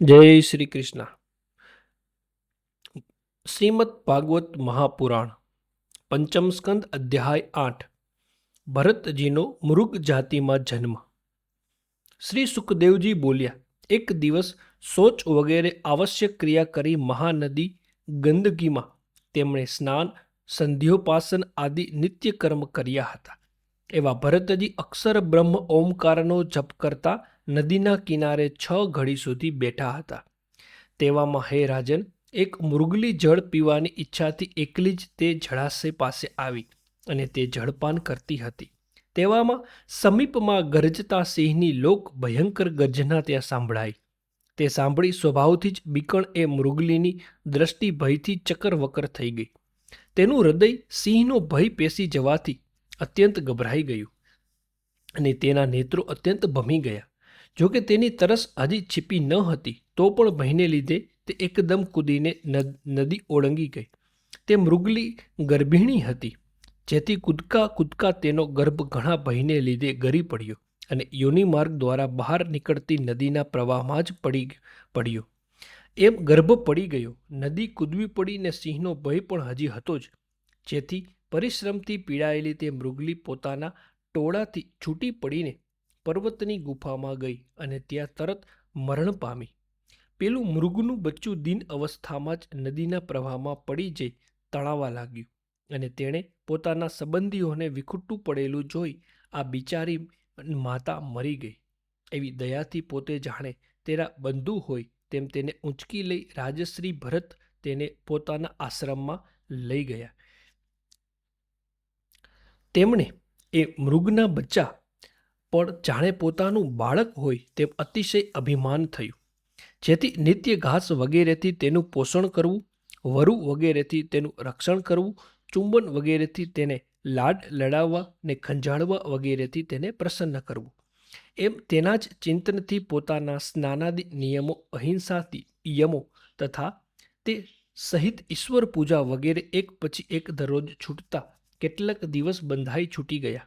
જય શ્રી કૃષ્ણ. શ્રીમદ ભાગવત મહાપુરાણ, પંચમ સ્કંદ અધ્યાય આઠ, ભરતજીનો મૃગ જાતિમાં જન્મ. શ્રી સુખદેવજી બોલ્યા, એક દિવસ શૌચ વગેરે આવશ્યક ક્રિયા કરી મહાનદી ગંદકીમાં તેમણે સ્નાન, સંધ્યોપાસન આદિ નિત્ય કર્મ કર્યા હતા. એવા ભરતજી અક્ષર બ્રહ્મ ઓમકારનો જપ કરતા નદીના કિનારે છ ઘડી સુધી બેઠા હતા. તેવામાં હે રાજન એક મૃગલી જળ પીવાની ઈચ્છાથી એકલી જ તે જળાશય પાસે આવી અને તે જળપાન કરતી હતી. તેવામાં સમીપમાં ગરજતા સિંહની લોક ભયંકર ગર્જના ત્યાં સાંભળાઈ. તે સાંભળી સ્વભાવથી જ બીકણ એ મૃગલીની દ્રષ્ટિ ભયથી ચકરવકર થઈ ગઈ. તેનું હૃદય સિંહનો ભય પેસી જવાથી અત્યંત ગભરાઈ ગયું અને તેના નેત્રો અત્યંત ભમી ગયા. જોકે તેની તરસ હજી છીપી ન હતી, તો પણ ભયને લીધે તે એકદમ કૂદીને નદ- ઓળંગી ગઈ. તે મૃગલી ગર્ભિણી હતી, જેથી કૂદકા કૂદકા તેનો ગર્ભ ઘણા ભયને લીધે ગરી પડ્યો અને યોનિ માર્ગ દ્વારા બહાર નીકળતી નદીના પ્રવાહમાં જ પડી પડ્યો. એમ ગર્ભ પડી ગયો. નદી કૂદવી પડીને સિંહનો ભય પણ હજી હતો જ, જેથી પરિશ્રમથી પીડાયેલી તે મૃગલી પોતાના ટોળાથી છૂટી પડીને પર્વતની ગુફામાં ગઈ અને ત્યાં તરત મરણ પામી. પેલું મૃગનું બચ્ચું દિન અવસ્થામાં જ નદીના પ્રવાહમાં પડી જઈ તણાવા લાગ્યું અને તેણે પોતાના સંબંધીઓને વિખુટ્ટું પડેલું જોઈ આ બિચારી માતા મરી ગઈ. એવી દયાથી પોતે જાણે તેના બંધુ હોય તેમ તેને ઊંચકી લઈ રાજશ્રી ભરત તેને પોતાના આશ્રમમાં લઈ ગયા. તેમણે એ મૃગના બચ્ચા પણ જાણે પોતાનું બાળક હોય તેમ અતિશય અભિમાન થયું. જેથી નિત્ય ઘાસ વગેરેથી તેનું પોષણ કરવું, વરુ વગેરેથી તેનું રક્ષણ કરવું, ચુંબન વગેરેથી તેને લાડ લડાવવા ને ખંજાળવા વગેરેથી તેને પ્રસન્ન કરવું. એમ તેના જ ચિંતનથી પોતાના સ્નાનાદિ નિયમો, અહિંસાથી યમો તથા તે સહિત ઈશ્વર પૂજા વગેરે એક પછી એક દરરોજ છૂટતા કેટલાક દિવસ બંધાઈ છૂટી ગયા.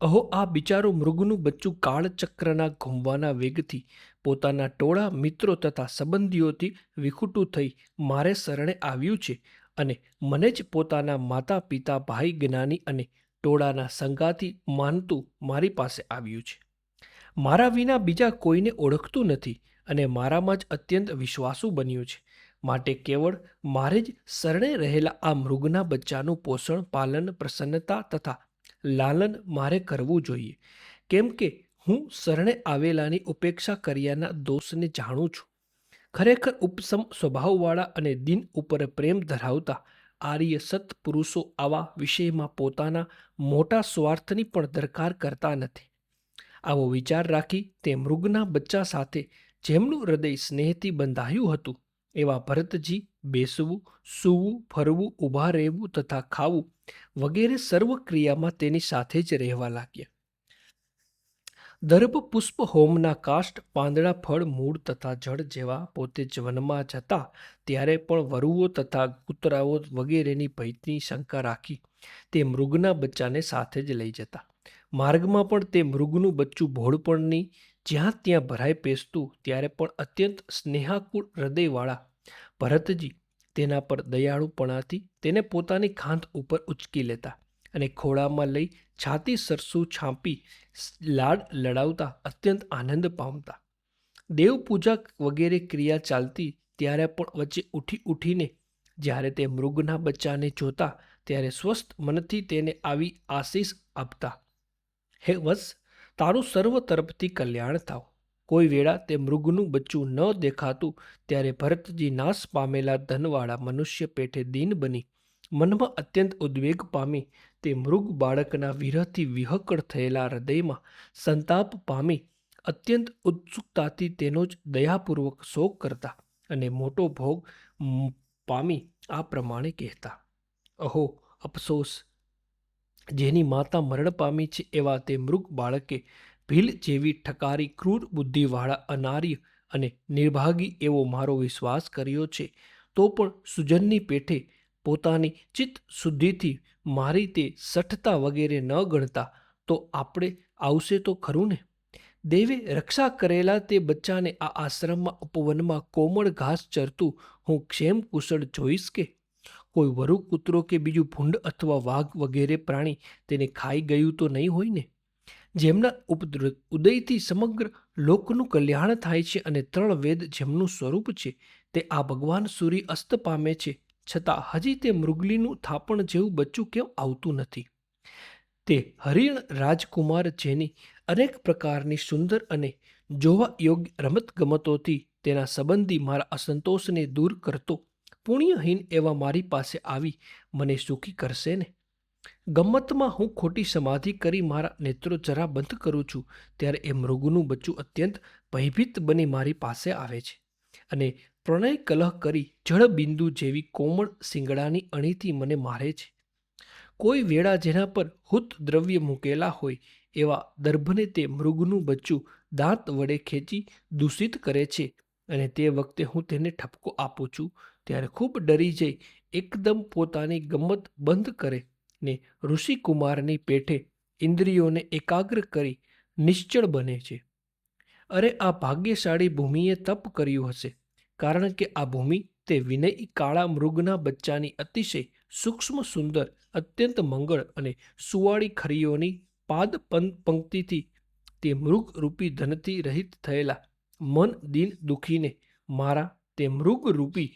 અહો, આ બિચારો મૃગનું બચ્ચું કાળચક્રના ઘૂમવાના વેગથી પોતાના ટોળા, મિત્રો તથા સંબંધીઓથી વિખૂટું થઈ મારે શરણે આવ્યું છે અને મને જ પોતાના માતા, પિતા, ભાઈ, જ્ઞાની અને ટોળાના સંગાથી માનતું મારી પાસે આવ્યું છે. મારા વિના બીજા કોઈને ઓળખતું નથી અને મારામાં જ અત્યંત વિશ્વાસુ બન્યું છે. માટે કેવળ મારે જ શરણે રહેલા આ મૃગના બચ્ચાનું પોષણ, પાલન, પ્રસન્નતા તથા લાલન મારે કરવું જોઈએ. કેમ કે હું શરણે આવેલાની ઉપેક્ષા કર્યાના દોષને જાણું છું. ખરેખર ઉપસમ સ્વભાવવાળા અને દિન ઉપર પ્રેમ ધરાવતા આર્ય સત્પુરુષો આવા વિષયમાં પોતાના મોટા સ્વાર્થની પણ દરકાર કરતા નથી. આવો વિચાર રાખી તે મૃગના બચ્ચા સાથે જેમનું હૃદય સ્નેહથી બંધાયું હતું, એવા ભરતજી બેસવું, સૂવું, ફરવું, ઊભા રહેવું તથા ખાવું વગેરે સર્વ ક્રિયામાં તેની સાથે જ રહેવા લાગ્યા. દર્ભ પુષ્પ હોમના કાષ્ટ, પાંદડા ફળ, મૂળ તથા જળ જેવા પોતે જ વનમાં જતા ત્યારે પણ વરુઓ તથા કૂતરાઓ વગેરેની ભયની શંકા રાખી તે મૃગના બચ્ચાને સાથે જ લઈ જતા. માર્ગમાં પણ તે મૃગનું બચ્ચું ભોળપણની જ્યાં ત્યાં ભરાઈ પેસતું ત્યારે પણ અત્યંત સ્નેહાકુળ હૃદયવાળા ભરતજી તેના પર દયાળુપણાથી તેને પોતાની ખાંત ઉપર ઉચકી લેતા અને ખોળામાં લઈ છાતી સરસું છાંપી લાડ લડાવતા અત્યંત આનંદ પામતા. દેવ પૂજા વગેરે ક્રિયા ચાલતી ત્યારે પણ વચ્ચે ઉઠી ઉઠીને જ્યારે તે મૃગના બચ્ચાને જોતા ત્યારે સ્વસ્થ મનથી તેને આવી આશીષ આપતા. હે વત્સ, તારું સર્વ તરફથી કલ્યાણ થાવ. કોઈ વેળા તે મૃગનું બચ્ચું ન દેખાતું ત્યારે ભરતજી નાશ પામેલા ધનવાળા મનુષ્ય પેઠે દીન બની. મનમાં અત્યંત ઉદ્વેગ પામી તે મૃગ બાળકના વિરહથી વિહકળ થયેલા હૃદયમાં સંતાપ પામી અત્યંત ઉત્સુકતાથી તેનો જ દયાપૂર્વક શોક કરતા અને મોટો ભોગ પામી આ પ્રમાણે કહેતા, અહો, અફસોસ! જેની માતા મરણ પામી છે એવા તે મૃગ બાળકે ભીલ જેવી ઠકારી, ક્રૂર બુદ્ધિવાળા અનાર્ય અને નિર્ભાગી એવો મારો વિશ્વાસ કર્યો છે. તો પણ સુજનની પેઠે પોતાની ચિત્ત શુદ્ધિથી મારી તે સઠતા વગેરે ન ગણતા, તો આપણે આવશે તો ખરું ને? દેવે રક્ષા કરેલા તે બચ્ચાને આ આશ્રમમાં ઉપવનમાં કોમળ ઘાસ ચરતું હું ક્ષેમ કુશળ જોઈશ કે? કોઈ વરુ કૂતરો કે બીજું ભૂંડ અથવા વાઘ વગેરે પ્રાણી તેને ખાઈ ગયું તો નહીં હોય ને? જેમના ઉપદ્ર, ઉદયથી સમગ્ર લોકનું કલ્યાણ થાય છે અને ત્રણ વેદ જેમનું સ્વરૂપ છે, તે આ ભગવાન સૂર્ય અસ્ત પામે છે, છતાં હજી તે મૃગલીનું થાપણ જેવું બચ્ચું કેમ આવતું નથી? તે હરિણ રાજકુમાર જેની અનેક પ્રકારની સુંદર અને જોવા યોગ્ય રમતગમતોથી તેના સંબંધી મારા અસંતોષને દૂર કરતો પુણ્યહીન એવા મારી પાસે આવી મને સુખી કરશે ને? ગમ્મતમાં હું ખોટી સમાધિ કરી મારા નેત્રો જરા બંધ કરું છું, ત્યારે એ મૃગનું બચ્ચું અત્યંત ભયભીત બની મારી પાસે આવે છે. અને પ્રણય કલહ કરી જળબિંદુ જેવી કોમળ શિંગડાની અણીથી મને મારે છે. કોઈ વેળા જેના પર હુત દ્રવ્ય મૂકેલા હોય, એવા દર્ભને તે મૃગનું બચ્ચું દાંત વડે ખેંચી દૂષિત કરે છે અને તે વખતે હું તેને ઠપકો આપું છું, ત્યારે ખૂબ ડરી જઈ એકદમ પોતાની ગમ્મત બંધ કરે ને ઋષિકુમારની પેઠે ઇન્દ્રિયોને એકાગ્ર કરી નિશ્ચળ બને છે. અરે, આ ભાગ્યશાળી ભૂમિએ તપ કર્યું હશે, કારણ કે આ ભૂમિ તે વિનયી કાળા મૃગના બચ્ચાની અતિશય સૂક્ષ્મ સુંદર, અત્યંત મંગળ અને સુવાળી ખરીઓની પાદ પંક્તિથી તે મૃગરૂપી ધનથી રહિત થયેલા મન દિન દુખીને મારા તે મૃગરૂપી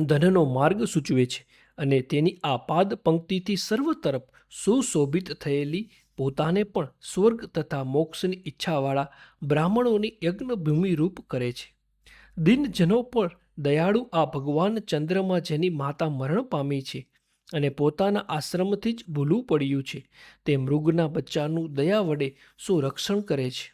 ધનનો માર્ગ સૂચવે છે. અને તેની આ પાદ પંક્તિથી સર્વ તરફ સુશોભિત થયેલી પોતાને પણ સ્વર્ગ તથા મોક્ષની ઈચ્છાવાળા બ્રાહ્મણોની યજ્ઞભૂમિ રૂપ કરે છે. દિનજનો પર દયાળુ આ ભગવાન ચંદ્રમાં જેની માતા મરણ પામી છે અને પોતાના આશ્રમથી જ ભૂલું પડ્યું છે, તે મૃગના બચ્ચાનું દયા વડે શું રક્ષણ કરે છે.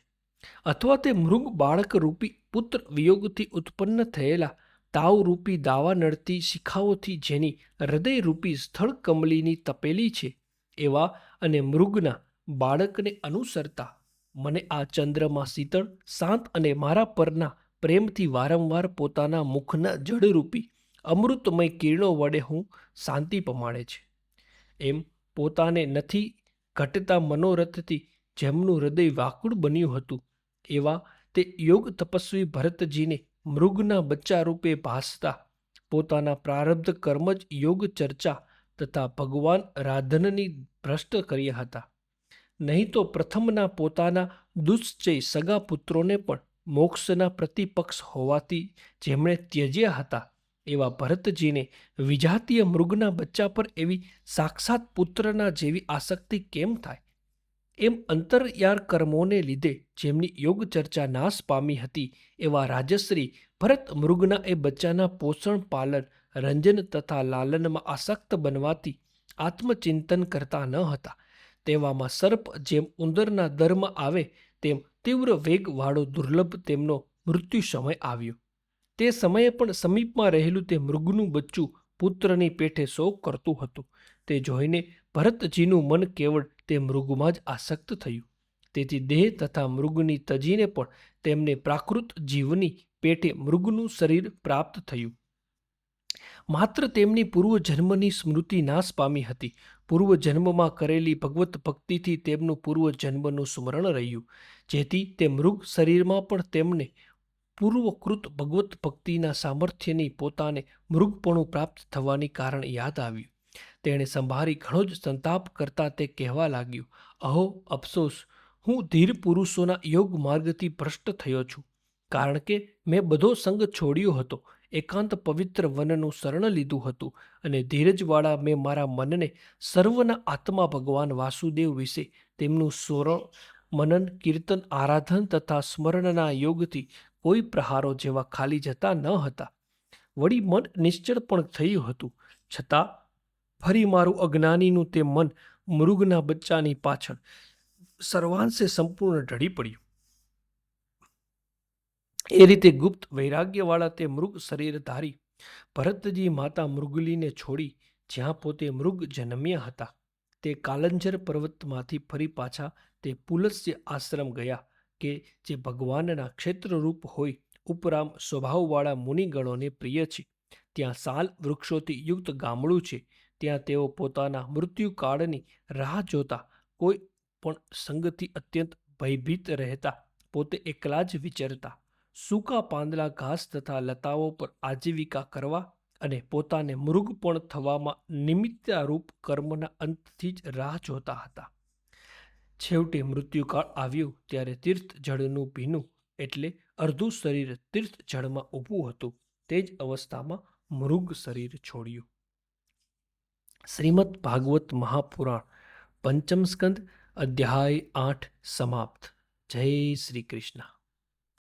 અથવા તે મૃગ બાળક રૂપી પુત્ર વિયોગથી ઉત્પન્ન થયેલા તાવરૂપી દાવા નડતી શિખાઓથી જેની હૃદયરૂપી સ્થળ કમલીની તપેલી છે એવા અને મૃગના બાળકને અનુસરતા મને આ ચંદ્રમાં શીતળ, શાંત અને મારા પરના પ્રેમથી વારંવાર પોતાના મુખના જળરૂપી અમૃતમય કિરણો વડે હું શાંતિ પમાડે છે. એમ પોતાને નથી ઘટતા મનોરથથી જેમનું હૃદય વાકુળ બન્યું હતું એવા તે યોગ તપસ્વી ભરતજીને મૃગના બચ્ચા રૂપે ભાસતા, પોતાના પ્રારબ્ધ કર્મ જ યોગ ચર્ચા તથા ભગવાન રાધનની ભ્રષ્ટ કર્યા હતા. નહીં તો પ્રથમના પોતાના દુશ્ચય સગા પુત્રોને પણ મોક્ષના પ્રતિપક્ષ હોવાથી જેમણે ત્યજ્યા હતા એવા ભરતજીને વિજાતીય મૃગના બચ્ચા પર એવી સાક્ષાત પુત્રના જેવી આસક્તિ કેમ થાય? એમ અંતરયાર કર્મોને લીધે જેમની યોગ ચર્ચા નાશ પામી હતી, એવા રાજશ્રી ભરત મૃગના એ બચ્ચાના પોષણ પાલન, રંજન તથા લાલનમાં આસક્ત બનવાથી આત્મચિંતન કરતા ન હતા. તેવામાં સર્પ જેમ ઉંદરના દરમાં આવે, તેમ તીવ્ર વેગવાળો દુર્લભ તેમનો મૃત્યુ સમય આવ્યો. તે સમયે પણ સમીપમાં રહેલું તે મૃગનું બચ્ચું પુત્રની પેઠે શોક કરતું હતું. તે જોઈને ભરતજીનું મન કેવળ તે મૃગમાં જ આસક્ત થયું. તેથી દેહ તથા મૃગની તજીને પણ તેમને પ્રાકૃત જીવની પેટે મૃગનું શરીર પ્રાપ્ત થયું. માત્ર તેમની પૂર્વજન્મની સ્મૃતિ નાશ પામી હતી. પૂર્વજન્મમાં કરેલી ભગવત ભક્તિથી તેમનું પૂર્વજન્મનું સ્મરણ રહ્યું, જેથી તે મૃગ શરીરમાં પણ તેમને પૂર્વકૃત ભગવત ભક્તિના સામર્થ્યની પોતાને મૃગપણું પ્રાપ્ત થવાની કારણ યાદ આવ્યું. તેણે સંભાળી ઘણો જ સંતાપ કરતા તે કહેવા લાગ્યું, અહો, અફસોસ, હું ધીર પુરુષોના યોગ માર્ગથી ભ્રષ્ટ થયો છું. કારણ કે મેં બધો સંગ છોડ્યો હતો, એકાંત પવિત્ર વનનું શરણ લીધું હતું અને ધીરજવાળા મેં મારા મનને સર્વના આત્મા ભગવાન વાસુદેવ વિશે તેમનું સ્વરણ મનન, કીર્તન, આરાધન તથા સ્મરણના યોગથી કોઈ પ્રહારો જેવા ખાલી જતા ન હતા. વળી મન નિશ્ચળ પણ થયું હતું. છતાં ફરી મારું અજ્ઞાનીનું તે મન મૃગના બચ્ચાની પાછળ સર્વાંશે સંપૂર્ણ ઢળી પડ્યું. એ રીતે ગુપ્ત વૈરાગ્યવાળા તે મૃગ શરીર ધારી ભરતજી માતા મૃગલીને છોડી જ્યાં પોતે મૃગ જન્મ્યા હતા, તે કાલંજર પર્વતમાંથી ફરી પાછા તે પુલસ્ય આશ્રમ ગયા કે જે ભગવાનના ક્ષેત્રરૂપ હોય ઉપરામ સ્વભાવવાળા મુનિગણોને પ્રિય છે. ત્યાં સાલ વૃક્ષોથી યુક્ત ગામડું છે. ત્યાં તેઓ પોતાના મૃત્યુકાળની રાહ જોતા, કોઈ પણ સંગથી અત્યંત ભયભીત રહેતા, પોતે એકલા જ વિચરતા. સૂકા પાંદડા ઘાસ તથા લતાઓ પર આજીવિકા કરવા અને પોતાને મૃગપણ થવામાં નિમિત્તારૂપ કર્મના અંતથી જ રાહ જોતા હતા. છેવટે મૃત્યુકાળ આવ્યું ત્યારે તીર્થ જળનું ભીનું એટલે અર્ધું શરીર તીર્થ જળમાં ઊભું હતું. તે જ અવસ્થામાં મૃગ શરીર છોડ્યું. શ્રીમદ ભાગવત મહાપુરાણ પંચમ સ્કંદ અધ્યાય આઠ સમાપ્ત. જય શ્રી કૃષ્ણ.